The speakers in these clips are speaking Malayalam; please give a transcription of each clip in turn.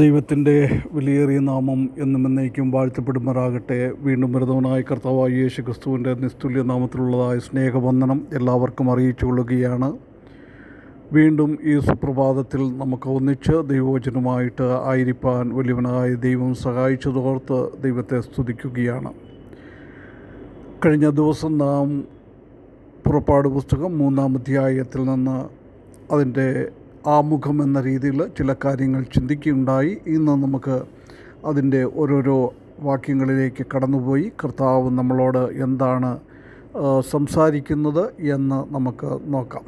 ദൈവത്തിന്റെ വിലയേറിയ നാമം എന്നും എന്നേക്കും വാഴ്ത്തപ്പെടുമാറാകട്ടെ. വീണ്ടും മൃതവനായ കർത്താവായ യേശു ക്രിസ്തുവിന്റെ നിസ്തുല്യ നാമത്തിലുള്ളതായ സ്നേഹവന്ദനം എല്ലാവർക്കും അറിയിച്ചു കൊള്ളുകയാണ് വീണ്ടും ഈ സുപ്രഭാതത്തിൽ നമുക്ക് ഒന്നിച്ച് ദൈവവചനമായിട്ട് ആയിരിക്കാൻ വലിയവനായ ദൈവം സഹായിച്ചതോർത്ത് ദൈവത്തെ സ്തുതിക്കുകയാണ്. കഴിഞ്ഞ ദിവസം നാം പുറപ്പാട് പുസ്തകം മൂന്നാം അധ്യായത്തിൽ നിന്ന് അതിന്റെ ആമുഖം എന്ന രീതിയിൽ ചില കാര്യങ്ങൾ ചിന്തിക്കുകയുണ്ടായി. ഇന്ന് നമുക്ക് അതിന്റെ ഓരോരോ വാക്യങ്ങളിലേക്ക് കടന്നുപോയി. കർത്താവ് നമ്മളോട് എന്താണ് സംസാരിക്കുന്നത് എന്ന് നമുക്ക് നോക്കാം.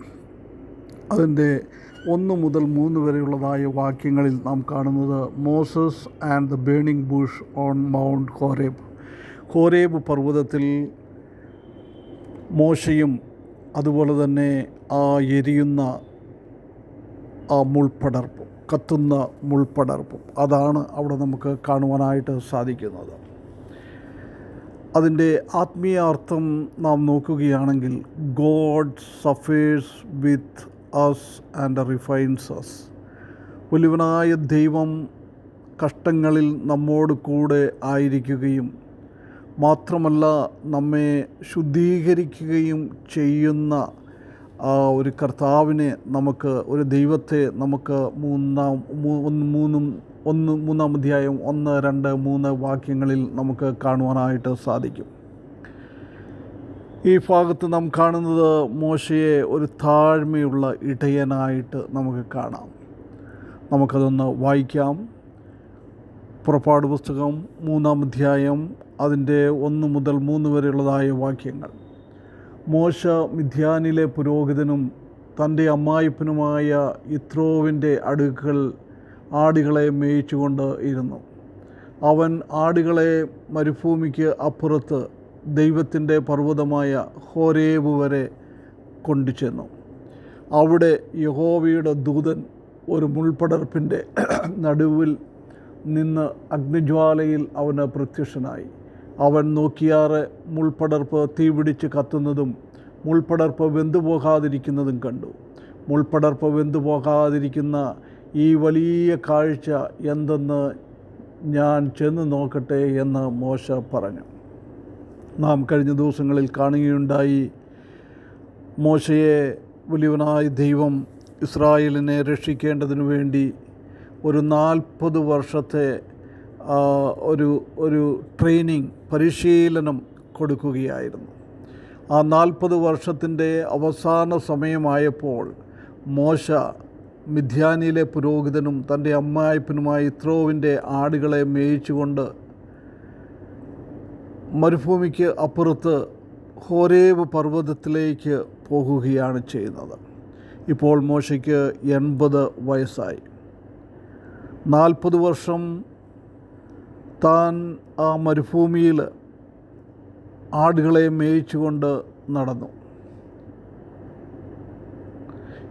അതിന്റെ ഒന്ന് മുതൽ മൂന്ന് വരെയുള്ളതായ വാക്യങ്ങളിൽ നാം കാണുന്നത് Moses and the burning bush on Mount Horeb. Horeb പർവതത്തിൽ മോശയും അതുപോലെ തന്നെ ആ എരിയുന്ന ആ മുൾപ്പടർപ്പും കത്തുന്ന മുൾപ്പടർപ്പും. അതാണ് അവിടെ നമുക്ക് കാണുവാനായിട്ട് സാധിക്കുന്നത്. അതിന്റെ ആത്മീയ അർത്ഥം നാം നോക്കുകയാണെങ്കിൽ God suffers with us and refines us വലുവനായ ദൈവം കഷ്ടങ്ങളിൽ നമ്മോട് കൂടെ ആയിരിക്കുകയും മാത്രമല്ല നമ്മെ ശുദ്ധീകരിക്കുകയും ചെയ്യുന്ന ഒരു കർത്താവിനെ നമുക്ക് ഒരു ദൈവത്തെ നമുക്ക് മൂന്നാം മൂന്നും ഒന്ന് മൂന്നാം അധ്യായം ഒന്ന് രണ്ട് മൂന്ന് വാക്യങ്ങളിൽ നമുക്ക് കാണുവാനായിട്ട് സാധിക്കും. ഈ ഭാഗത്ത് നാം കാണുന്നത് മോശയെ ഒരു താഴ്മയുള്ള ഇടയനായിട്ട് നമുക്ക് കാണാം. നമുക്കതൊന്ന് വായിക്കാം. പുറപ്പാട് പുസ്തകം മൂന്നാം അധ്യായം അതിന്റെ ഒന്ന് മുതൽ മൂന്ന് വരെയുള്ളതായ വാക്യങ്ങൾ. മോശ മിഥ്യാനിലെ പുരോഹിതനും തന്റെ അമ്മായിപ്പനുമായ ഇത്രോവിന്റെ അടുക്കൽ ആടുകളെ മേയിച്ചുകൊണ്ട് ഇരുന്നു. അവൻ ആടുകളെ മരുഭൂമിക്ക് അപ്പുറത്ത് ദൈവത്തിന്റെ പർവതമായ ഹോരേബ് വരെ കൊണ്ടുചെന്നു. അവിടെ യഹോവയുടെ ദൂതൻ ഒരു മുൾപ്പടർപ്പിന്റെ നടുവിൽ നിന്ന് അഗ്നിജ്വാലയിൽ അവന് പ്രത്യക്ഷനായി. അവൻ നോക്കിയാറ് മുൾപ്പടർപ്പ് തീപിടിച്ച് കത്തുന്നതും മുൾപ്പടർപ്പ് വെന്തുപോകാതിരിക്കുന്നതും കണ്ടു. മുൾപ്പടർപ്പ് വെന്തുപോകാതിരിക്കുന്ന ഈ വലിയ കാഴ്ച എന്തെന്ന് ഞാൻ ചെന്ന് നോക്കട്ടെ എന്ന് മോശ പറഞ്ഞു. നാം കഴിഞ്ഞ ദിവസങ്ങളിൽ കാണുകയുണ്ടായി മോശയെ വലിയവനായ ദൈവം ഇസ്രായേലിനെ രക്ഷിക്കേണ്ടതിനു വേണ്ടി ഒരു നാൽപ്പത് വർഷത്തെ ഒരു ഒരു ട്രെയിനിങ് പരിശീലനം കൊടുക്കുകയായിരുന്നു. ആ നാൽപ്പത് വർഷത്തിന്റെ അവസാന സമയമായപ്പോൾ മോശ മിഥ്യാനിയിലെ പുരോഹിതനും തന്റെ അമ്മായപ്പനുമായി ഇത്രോവിന്റെ ആടുകളെ മേയിച്ചുകൊണ്ട് മരുഭൂമിക്ക് അപ്പുറത്ത് ഹോരേവ് പർവതത്തിലേക്ക് പോകുകയാണ് ചെയ്യുന്നത്. ഇപ്പോൾ മോശയ്ക്ക് എൺപത് വയസ്സായി. നാൽപ്പത് വർഷം താൻ ആ മരുഭൂമിയിൽ ആടുകളെ മേയിച്ചുകൊണ്ട് നടന്നു.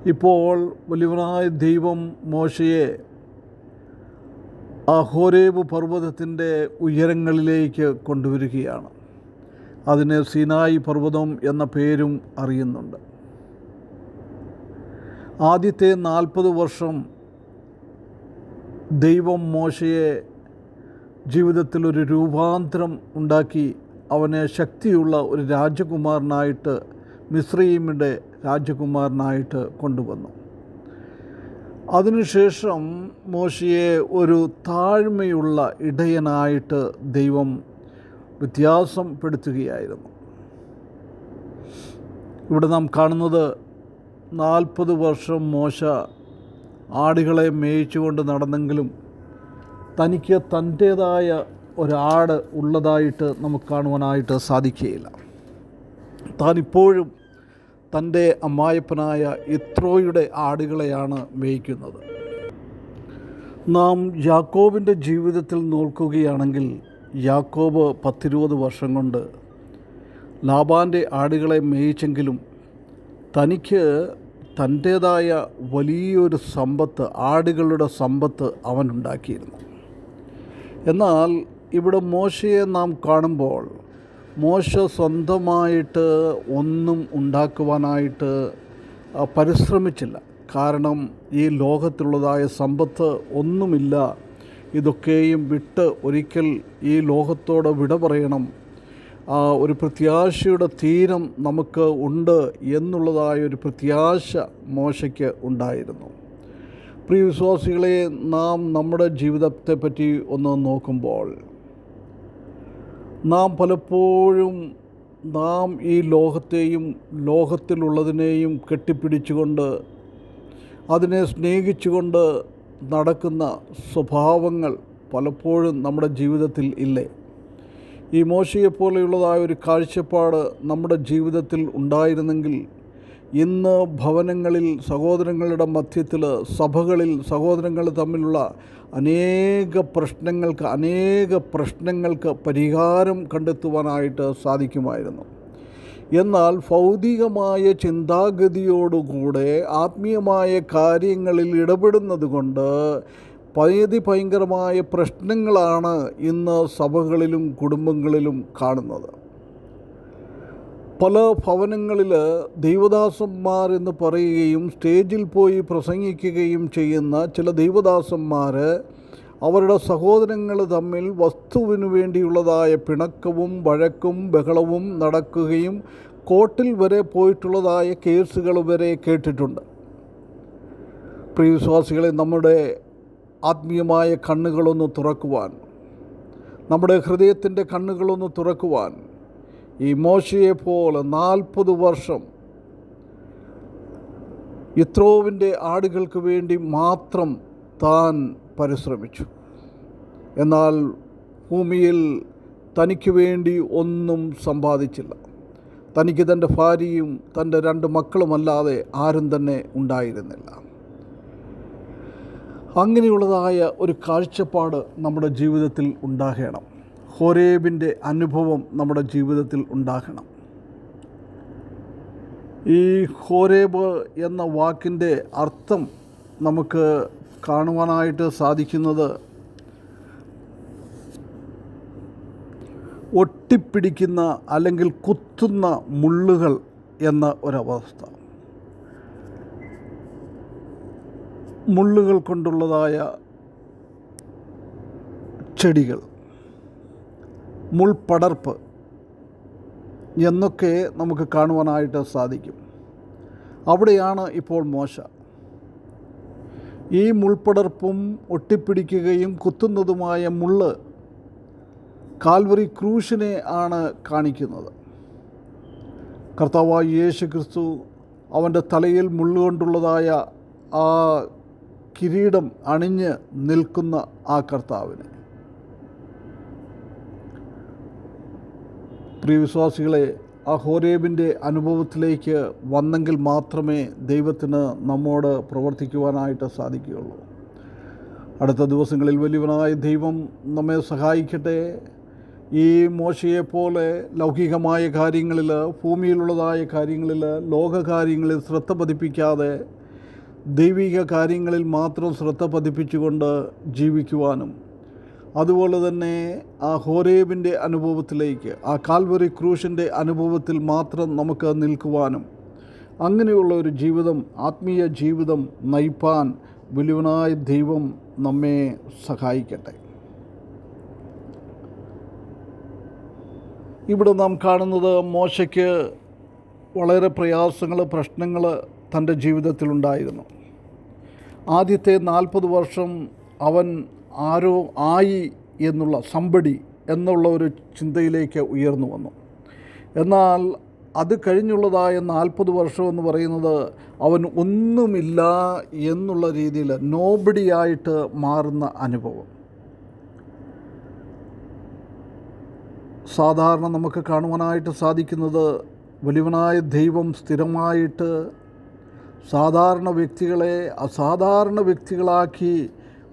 ഇപ്പോൾ വലിയവനായ ദൈവം മോശയെ ആ ഹോരേബ് പർവതത്തിന്റെ ഉയരങ്ങളിലേക്ക് കൊണ്ടുവരികയാണ്. അതിന് സിനായി പർവതം എന്ന പേരും അറിയുന്നുണ്ട്. ആദ്യത്തെ നാൽപ്പത് വർഷം ദൈവം മോശയെ ജീവിതത്തിൽ ഒരു രൂപാന്തരം ഉണ്ടാക്കി അവനെ ശക്തിയുള്ള ഒരു രാജകുമാരനായിട്ട് മിശ്രീമിന്റെ രാജകുമാരനായിട്ട് കൊണ്ടുവന്നു. അതിനുശേഷം മോശയെ ഒരു താഴ്മയുള്ള ഇടയനായിട്ട് ദൈവം വ്യത്യാസപ്പെടുത്തുകയായിരുന്നു. ഇവിടെ നാം കാണുന്നത് നാൽപ്പത് വർഷം മോശ ആടുകളെ മേയിച്ചുകൊണ്ട് നടന്നെങ്കിലും തനിക്ക് തന്റേതായ ഒരാട് ഉള്ളതായിട്ട് നമുക്ക് കാണുവാനായിട്ട് സാധിക്കുകയില്ല. താനിപ്പോഴും തന്റെ അമ്മായപ്പനായ ഇത്രോയുടെ ആടുകളെയാണ് മേയ്ക്കുന്നത്. നാം യാക്കോബിന്റെ ജീവിതത്തിൽ നോക്കുകയാണെങ്കിൽ യാക്കോബ് പത്തിരുപത് വർഷം കൊണ്ട് ലാബാന്റെ ആടുകളെ മേയിച്ചെങ്കിലും തനിക്ക് തന്റേതായ വലിയൊരു സമ്പത്ത് ആടുകളുടെ സമ്പത്ത് അവനുണ്ടാക്കിയിരുന്നു. എന്നാൽ ഇവിടെ മോശയെ നാം കാണുമ്പോൾ മോശ സ്വന്തമായിട്ട് ഒന്നും ഉണ്ടാക്കുവാനായിട്ട് പരിശ്രമിച്ചില്ല. കാരണം ഈ ലോകത്തിലുള്ളതായ സമ്പത്ത് ഒന്നുമില്ല. ഇതൊക്കെയും വിട്ട് ഒരിക്കൽ ഈ ലോകത്തോട് വിട പറയണം. ഒരു പ്രത്യാശയുടെ തീരം നമുക്ക് ഉണ്ട് എന്നുള്ളതായ ഒരു പ്രത്യാശ മോശയ്ക്ക് ഉണ്ടായിരുന്നു. പ്രിയ വിശ്വാസികളെ നാം നമ്മുടെ ജീവിതത്തെ പറ്റി ഒന്ന് നോക്കുമ്പോൾ നാം പലപ്പോഴും നാം ഈ ലോകത്തെയും ലോകത്തിലുള്ളതിനെയും കെട്ടിപ്പിടിച്ചുകൊണ്ട് അതിനെ സ്നേഹിച്ചുകൊണ്ട് നടക്കുന്ന സ്വഭാവങ്ങൾ പലപ്പോഴും നമ്മുടെ ജീവിതത്തിൽ ഇല്ലേ? ഈ മോശയെപ്പോലെയുള്ളതായ ഒരു കാഴ്ചപ്പാട് നമ്മുടെ ജീവിതത്തിൽ ഉണ്ടായിരുന്നെങ്കിൽ ഇന്ന് ഭവനങ്ങളിൽ സഹോദരങ്ങളുടെ മധ്യത്തിൽ സഭകളിൽ സഹോദരങ്ങൾ തമ്മിലുള്ള അനേക പ്രശ്നങ്ങൾക്ക് അനേക പ്രശ്നങ്ങൾക്ക് പരിഹാരം കണ്ടെത്തുവാനായിട്ട് സാധിക്കുമായിരുന്നു. എന്നാൽ ഭൗതികമായ ചിന്താഗതിയോടുകൂടെ ആത്മീയമായ കാര്യങ്ങളിൽ ഇടപെടുന്നത് കൊണ്ട് പതി ഭയങ്കരമായ പ്രശ്നങ്ങളാണ് ഇന്ന് സഭകളിലും കുടുംബങ്ങളിലും കാണുന്നത്. പല ഭവനങ്ങളിൽ ദൈവദാസന്മാർ എന്ന് പറയുകയും സ്റ്റേജിൽ പോയി പ്രസംഗിക്കുകയും ചെയ്യുന്ന ചില ദൈവദാസന്മാർ അവരുടെ സഹോദരങ്ങൾ തമ്മിൽ വസ്തുവിനു വേണ്ടിയുള്ളതായ പിണക്കവും വഴക്കും ബഹളവും നടക്കുകയും കോർട്ടിൽ വരെ പോയിട്ടുള്ളതായ കേസുകൾ വരെ കേട്ടിട്ടുണ്ട്. പ്രിയവിശ്വാസികളെ നമ്മുടെ ആത്മീയമായ കണ്ണുകളൊന്ന് തുറക്കുവാൻ നമ്മുടെ ഹൃദയത്തിന്റെ കണ്ണുകളൊന്ന് തുറക്കുവാൻ ഈ മോശയെ പോലെ നാൽപ്പത് വർഷം ഇത്രോവിന്റെ ആടുകൾക്ക് വേണ്ടി മാത്രം താൻ പരിശ്രമിച്ചു. എന്നാൽ ഭൂമിയിൽ തനിക്ക് വേണ്ടി ഒന്നും സമ്പാദിച്ചില്ല. തനിക്ക് തന്റെ ഭാര്യയും തന്റെ രണ്ട് മക്കളുമല്ലാതെ ആരും തന്നെ ഉണ്ടായിരുന്നില്ല. അങ്ങനെയുള്ളതായ ഒരു കാഴ്ചപ്പാട് നമ്മുടെ ജീവിതത്തിൽ ഉണ്ടാകണം. ഹോരേബിന്റെ അനുഭവം നമ്മുടെ ജീവിതത്തിൽ ഉണ്ടാകണം. ഈ ഹോരേബ് എന്ന വാക്കിന്റെ അർത്ഥം നമുക്ക് കാണുവാനായിട്ട് സാധിക്കുന്നത് ഒട്ടിപ്പിടിക്കുന്ന അല്ലെങ്കിൽ കുത്തുന്ന മുള്ളുകൾ എന്ന ഒരവസ്ഥ. മുള്ളുകൾ കൊണ്ടുള്ളതായ ചെടികൾ. മുൾപടർപ്പ് എന്നൊക്കെ നമുക്ക് കാണുവാനായിട്ട് സാധിക്കും. അവിടെയാണ് ഇപ്പോൾ മോശ. ഈ മുൾപടർപ്പും ഒട്ടിപ്പിടിക്കുകയും കുത്തുന്നതുമായ മുള്ള് കാൽവറി ക്രൂശിനെ ആണ് കാണിക്കുന്നത്. കർത്താവായ യേശു ക്രിസ്തു അവന്റെ തലയിൽ മുള്ളുകൊണ്ടുള്ളതായ ആ കിരീടം അണിഞ്ഞ് നിൽക്കുന്ന ആ കർത്താവിനെ. പ്രിയവിശ്വാസികളെ ആ ഹോരേബിന്റെ അനുഭവത്തിലേക്ക് വന്നെങ്കിൽ മാത്രമേ ദൈവത്തിന് നമ്മോട് പ്രവർത്തിക്കുവാനായിട്ട് സാധിക്കുകയുള്ളൂ. അടുത്ത ദിവസങ്ങളിൽ വലിയവനായ ദൈവം നമ്മെ സഹായിക്കട്ടെ. ഈ മോശയെപ്പോലെ ലൗകികമായ കാര്യങ്ങളിൽ ഭൂമിയിലുള്ളതായ കാര്യങ്ങളിൽ ലോകകാര്യങ്ങളിൽ ശ്രദ്ധ പതിപ്പിക്കാതെ ദൈവിക കാര്യങ്ങളിൽ മാത്രം ശ്രദ്ധ പതിപ്പിച്ചുകൊണ്ട് ജീവിക്കുവാനും അതുപോലെ തന്നെ ആ ഹോരേബിന്റെ അനുഭവത്തിലേക്ക് ആ കാൽവറി ക്രൂശിന്റെ അനുഭവത്തിൽ മാത്രം നമുക്ക് നിൽക്കുവാനും അങ്ങനെയുള്ള ഒരു ജീവിതം ആത്മീയ ജീവിതം നയിപ്പാൻ വലിയവനായ ദൈവം നമ്മെ സഹായിക്കട്ടെ. ഇവിടെ നാം കാണുന്നത് മോശയ്ക്ക് വളരെ പ്രയാസങ്ങൾ പ്രശ്നങ്ങൾ തന്റെ ജീവിതത്തിലുണ്ടായിരുന്നു. ആദ്യത്തെ നാൽപ്പത് വർഷം അവൻ ആരോ ആയി എന്നുള്ള സമ്പടി എന്നുള്ള ഒരു ചിന്തയിലേക്ക് ഉയർന്നു വന്നു. എന്നാൽ അത് കഴിഞ്ഞുള്ളതായ നാൽപ്പത് വർഷം എന്ന് പറയുന്നത് അവൻ ഒന്നുമില്ല എന്നുള്ള രീതിയിൽ നോബഡിയായിട്ട് മാറുന്ന അനുഭവം. സാധാരണ നമുക്ക് കാണുവാനായിട്ട് സാധിക്കുന്നത് വലിയവനായ ദൈവം സ്ഥിരമായിട്ട് സാധാരണ വ്യക്തികളെ അസാധാരണ വ്യക്തികളാക്കി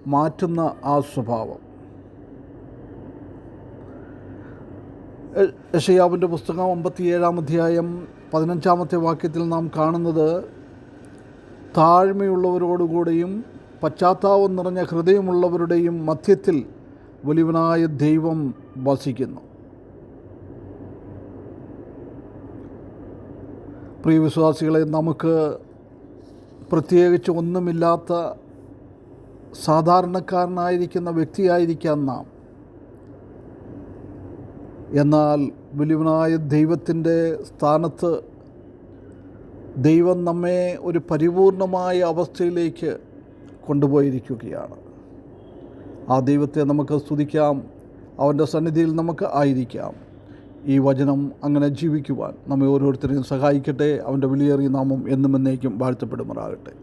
മാറ്റുന്ന ആ സ്വഭാവം. യഷയാവിന്റെ പുസ്തകം അമ്പത്തിയേഴാം അധ്യായം പതിനഞ്ചാമത്തെ വാക്യത്തിൽ നാം കാണുന്നത് താഴ്മയുള്ളവരോടുകൂടെയും പശ്ചാത്താപം നിറഞ്ഞ ഹൃദയമുള്ളവരുടെയും മധ്യത്തിൽ വലിയവനായ ദൈവം വസിക്കുന്നു. പ്രിയ വിശ്വാസികളെ നമുക്ക് പ്രത്യേകിച്ച് ഒന്നുമില്ലാത്ത സാധാരണക്കാരനായിരിക്കുന്ന വ്യക്തിയായിരിക്കാം നാം. എന്നാൽ വലിയവനായ ദൈവത്തിന്റെ സ്ഥാനത്ത് ദൈവം നമ്മെ ഒരു പരിപൂർണമായ അവസ്ഥയിലേക്ക് കൊണ്ടുപോയിരിക്കുകയാണ്. ആ ദൈവത്തെ നമുക്ക് സ്തുതിക്കാം. അവന്റെ സന്നിധിയിൽ നമുക്ക് ആയിരിക്കാം. ഈ വചനം അങ്ങനെ ജീവിക്കുവാൻ നമ്മെ ഓരോരുത്തരെയും സഹായിക്കട്ടെ. അവന്റെ വിലയേറിയ നാമം എന്നും എന്നേക്കും വാഴ്ത്തപ്പെടുമാറാകട്ടെ.